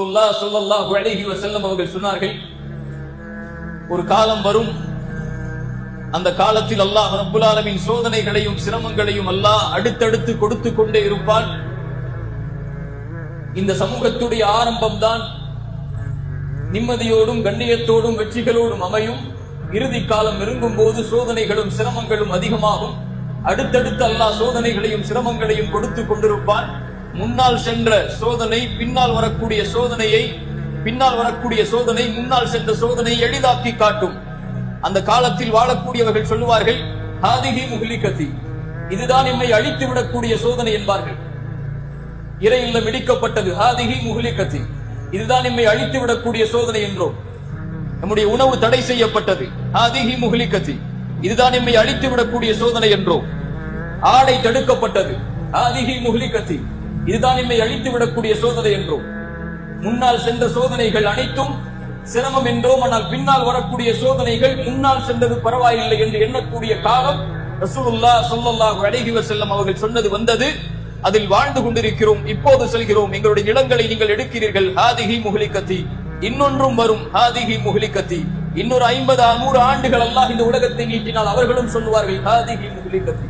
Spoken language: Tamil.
ரசூலுல்லா ஸல்லல்லாஹு அலைஹி வஸல்லம் அவர்கள் சொன்னார்கள் ஒரு காலம் வரும் அந்த காலத்தில் அல்லாஹ் ரப்புல் ஆலமின் சோதனைகளையும் சிரமங்களையும் அல்லாஹ் அடுத்தடுத்து கொடுத்து கொண்டே இருப்பான். இந்த சமூகத்துடைய ஆரம்பம் தான் நிம்மதியோடும் கண்ணியத்தோடும் வெற்றிகளோடும் அமையும். இறுதி காலம் நெருங்கும் போது சோதனைகளும் சிரமங்களும் அதிகமாகும். அடுத்தடுத்து அல்லாஹ் சோதனைகளையும் சிரமங்களையும் கொடுத்து கொண்டிருப்பான். முன்னால் சென்ற சோதனை பின்னால் வரக்கூடிய சோதனையை பின்னால் வரக்கூடிய சோதனை முன்னால் சென்ற சோதனை எளிதாக்கி காட்டும். அந்த காலத்தில் வாழக்கூடியவர்கள் சொல்லுவார்கள் ஹாதிகி முஹ்லிகதி. இதுதான் என்னை அழித்து விடக்கூடிய சோதனை என்பார்கள். இறை இல்லம் இடிக்கப்பட்டது ஹாதிகி முஹ்லிகதி. இதுதான் நம்மை அழித்து விடக்கூடிய சோதனை என்றோம். நம்முடைய உணவு தடை செய்யப்பட்டது ஹாதிகி முஹ்லிகதி. இதுதான் நம்மை அழித்து விடக்கூடிய சோதனை என்றோம். ஆடை தடுக்கப்பட்டது ஹாதிஹி முகிலிகத்தி இதுதான் நம்மை அழித்து விடக்கூடிய சோதனை என்றோம் முன்னால் சென்ற சோதனைகள் அனைத்தும் சிரமம் என்றோம் ஆனால் பின்னால் வரக்கூடிய சோதனைகள் முன்னால் சென்றது பரவாயில்லை என்று எண்ணக்கூடிய காலம் ரசூலுல்லா ஸல்லல்லாஹு அலைஹி செல்லம் அவர்கள் சொன்னது வந்தது. அதில் வாழ்ந்து கொண்டிருக்கிறோம் இப்போது செல்கிறோம். எங்களுடைய நிலங்களை நீங்கள் எடுக்கிறீர்கள். ஹாதிஹி கத்தி இன்னொன்றும் வரும். ஹாதிஹி கத்தி இன்னொரு ஐம்பது நூறு ஆண்டுகள் அல்லாஹ் இந்த உலகத்தை நீட்டினால் அவர்களும் சொல்லுவார்கள் ஹாதிஹி கத்தி